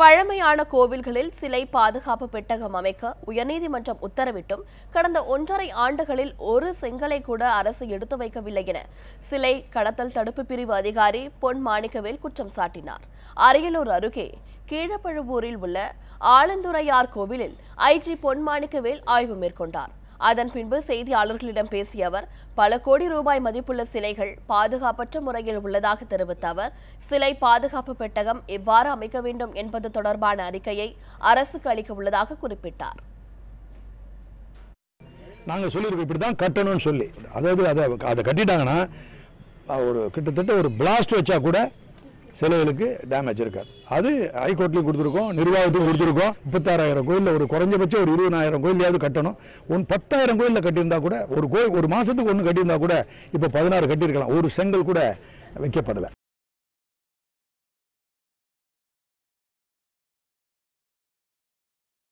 பழமையான கோவில்களில் சிலை பாதுகாப்பு பெட்டகம் அமைக்க உயர்நீதிமன்றம் உத்தரவிட்டும். கடந்த ஒன்றரை ஆண்டுகளில் ஒரு செங்கலை கூட அரசு எடுத்து வைக்கவில்லை என சிலை கடத்தல் தடுப்பு பிரிவு அதிகாரி பொன் மாணிக்கவேல் குற்றம் சாட்டினார். அரியலூர் அருகே கீழப்பழுவூரில் உள்ள ஆலந்துறையார் கோவிலில் ஐஜி பொன் மாணிக்கவேல் ஆய்வு மேற்கொண்டார். அதன் பின்பு செய்தியாளர்களிடம் பேசிய அவர் பல கோடி ரூபாய் மதிப்புள்ள சிலைகள் பாதுகாப்பற்ற முறையில் உள்ளதாக தெரிவித்த அவர் சிலை பாதுகாப்பு பெட்டகம் எவ்வாறு அமைக்க வேண்டும் என்பது தொடர்பான அறிக்கையை அரசுக்கு அளிக்க உள்ளதாக குறிப்பிட்டார். நாங்கள் சொல்லியிருக்கோம் இப்படி தான் கட்டணும்னு சொல்லி. அதாவது அதை அதை கட்டிட்டாங்கன்னா ஒரு கிட்டத்தட்ட ஒரு பிளாஸ்ட் வச்சா கூட சிலைகளுக்கு டேமேஜ் இருக்காது. அது ஹைகோர்ட்லையும் கொடுத்துருக்கோம் நிர்வாகத்துக்கும் கொடுத்துருக்கோம். முப்பத்தாறாயிரம் கோயிலில் ஒரு குறைஞ்சபட்சம் ஒரு இருபதாயிரம் கோயிலையாவது கட்டணும். ஒன் பத்தாயிரம் கோயிலில் கட்டியிருந்தா கூட ஒரு கோயில் ஒரு மாதத்துக்கு ஒன்று கட்டியிருந்தா கூட இப்போ பதினாறு கட்டியிருக்கலாம். ஒரு செங்கல் கூட வைக்கப்படலை.